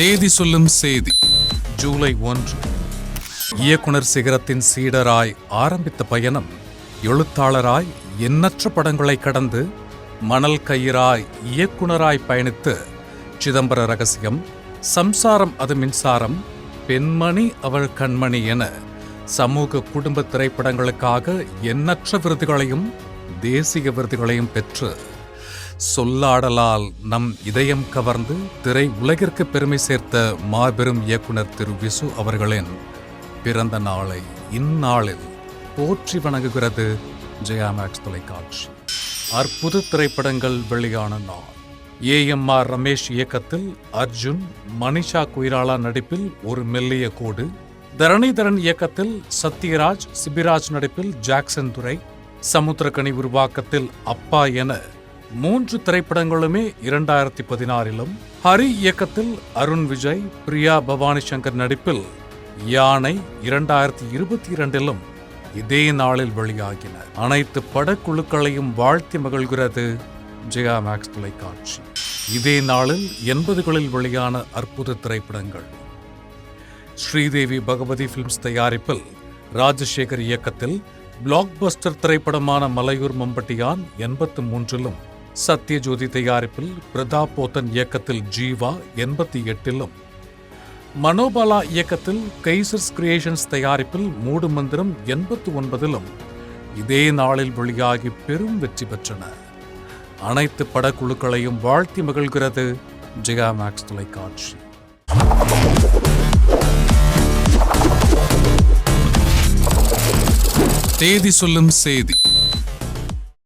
தேதி சொல்லும் செய்தி. ஜூலை ஒன்று. இயக்குனர் சிகரத்தின் சீடராய் ஆரம்பித்த பயணம் எழுத்தாளராய் எண்ணற்ற படங்களை கடந்து மணல் கயிறாய் இயக்குனராய் பயணித்து சிதம்பர ரகசியம் சம்சாரம் அது மின்சாரம் பெண்மணி அவள் கண்மணி என சமூக குடும்ப திரைப்படங்களுக்காக எண்ணற்ற விருதுகளையும் தேசிய விருதுகளையும் பெற்று சொல்லாடலால் நம் இதயம் கவர்ந்து திரை உலகிற்கு பெருமை சேர்த்த மாபெரும் இயக்குனர் திரு விசு அவர்களின் பிறந்த நாளை இந்நாளில் போற்றி வணங்குகிறது ஜெயா மேக்ஸ் தொலைக்காட்சி. அற்புத திரைப்படங்கள் வெளியான நாள். ஏஎம்ஆர் ரமேஷ் இயக்கத்தில் அர்ஜுன் மனிஷா குயிராலா நடிப்பில் ஒரு மெல்லிய கோடு. தரணிதரன் இயக்கத்தில் சத்யராஜ் சிபிராஜ் நடிப்பில் ஜாக்சன் துரை. சமுத்திரக்கனி உருவாக்கத்தில் அப்பா என மூன்று திரைப்படங்களுமே இரண்டாயிரத்தி பதினாறிலும் ஹரி இயக்கத்தில் அருண் விஜய் பிரியா பவானி சங்கர் நடிப்பில் யானை இரண்டாயிரத்தி இருபத்தி இரண்டிலும் இதே நாளில் வெளியாகின. அனைத்து படக்குழுக்களையும் வாழ்த்தி மகிழ்கிறது ஜெயா மேக்ஸ் தொலைக்காட்சி. இதே நாளில் எண்பதுகளில் வெளியான அற்புத திரைப்படங்கள். ஸ்ரீதேவி பகவதி பிலிம்ஸ் தயாரிப்பில் ராஜசேகர் இயக்கத்தில் பிளாக்பஸ்டர் திரைப்படமான மலையூர் மம்பட்டியான் எண்பத்து மூன்றிலும் சத்யஜோதி தயாரிப்பில் பிரதாப் போத்தன் இயக்கத்தில் ஜீவா எண்பத்தி எட்டிலும். மனோபாலா இயக்கத்தில் கைசர்ஸ் கிரியேஷன்ஸ் தயாரிப்பில் மூடு மந்திரம் எண்பத்து ஒன்பதிலும். இதே நாளில் வெளியாகி பெரும் வெற்றி பெற்றன. அனைத்து படக்குழுக்களையும் வாழ்த்தி மகிழ்கிறது ஜெயா மேக்ஸ் தொலைக்காட்சி. தேதி சொல்லும் செய்தி.